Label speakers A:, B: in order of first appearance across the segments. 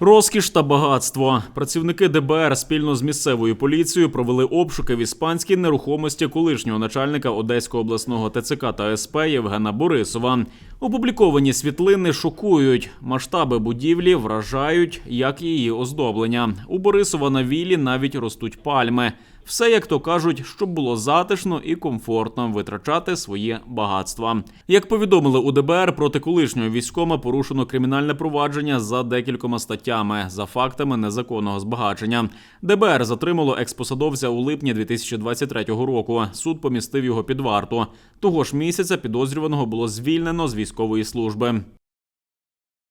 A: Розкіш та багатство. Працівники ДБР спільно з місцевою поліцією провели обшуки в іспанській нерухомості колишнього начальника Одеського обласного ТЦК та СП Євгена Борисова. Опубліковані світлини шокують. Масштаби будівлі вражають, як її оздоблення. У Борисова на вілі навіть ростуть пальми. Все, як то кажуть, щоб було затишно і комфортно витрачати своє багатства. Як повідомили у ДБР, проти колишнього військома порушено кримінальне провадження за декількома статтями за фактами незаконного збагачення. ДБР затримало експосадовця у липні 2023 року. Суд помістив його під варту. Того ж місяця підозрюваного було звільнено з військової служби.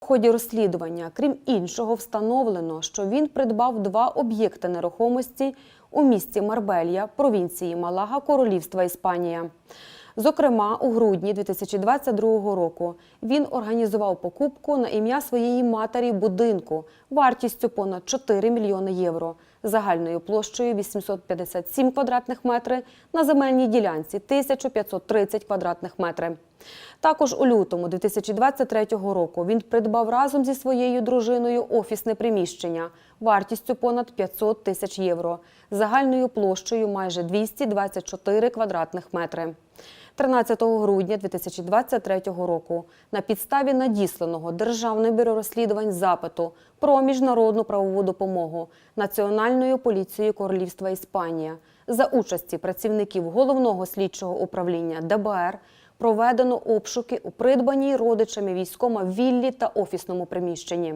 B: Ході розслідування, крім іншого, встановлено, що він придбав два об'єкти нерухомості у місті Марбелья, провінції Малага, Королівства Іспанія. Зокрема, у грудні 2022 року він організував покупку на ім'я своєї матері будинку вартістю понад 4 мільйони євро, загальною площею 857 квадратних метрів на земельній ділянці 1530 квадратних метрів. Також у лютому 2023 року він придбав разом зі своєю дружиною офісне приміщення вартістю понад 500 тисяч євро, загальною площею майже 224 квадратних метри. 13 грудня 2023 року на підставі надісланого Державним бюро розслідувань запиту про міжнародну правову допомогу Національною поліцією Королівства Іспанія за участі працівників головного слідчого управління ДБР проведено обшуки у придбаній родичами військома віллі та офісному приміщенні.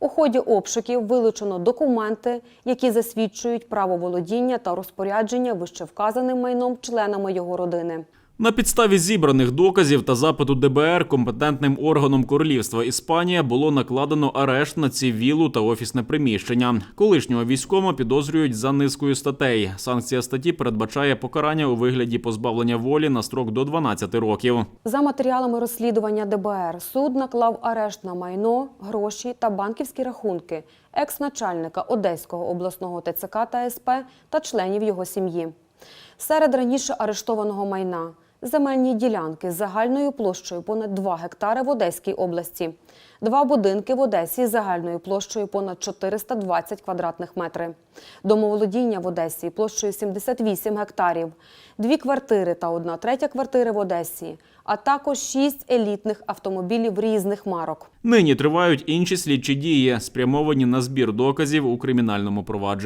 B: У ході обшуків вилучено документи, які засвідчують право володіння та розпорядження вищевказаним майном членами його родини.
A: На підставі зібраних доказів та запиту ДБР компетентним органом Королівства Іспанія було накладено арешт на ці вілу та офісне приміщення. Колишнього військома підозрюють за низкою статей. Санкція статті передбачає покарання у вигляді позбавлення волі на строк до 12 років.
B: За матеріалами розслідування ДБР суд наклав арешт на майно, гроші та банківські рахунки екс-начальника Одеського обласного ТЦК та СП та членів його сім'ї. Серед раніше арештованого майна земельні ділянки з загальною площею понад 2 гектари в Одеській області, два будинки в Одесі з загальною площею понад 420 квадратних метрів, домоволодіння в Одесі площею 78 гектарів, дві квартири та одна третя квартири в Одесі, а також шість елітних автомобілів різних марок.
A: Нині тривають інші слідчі дії, спрямовані на збір доказів у кримінальному провадженні.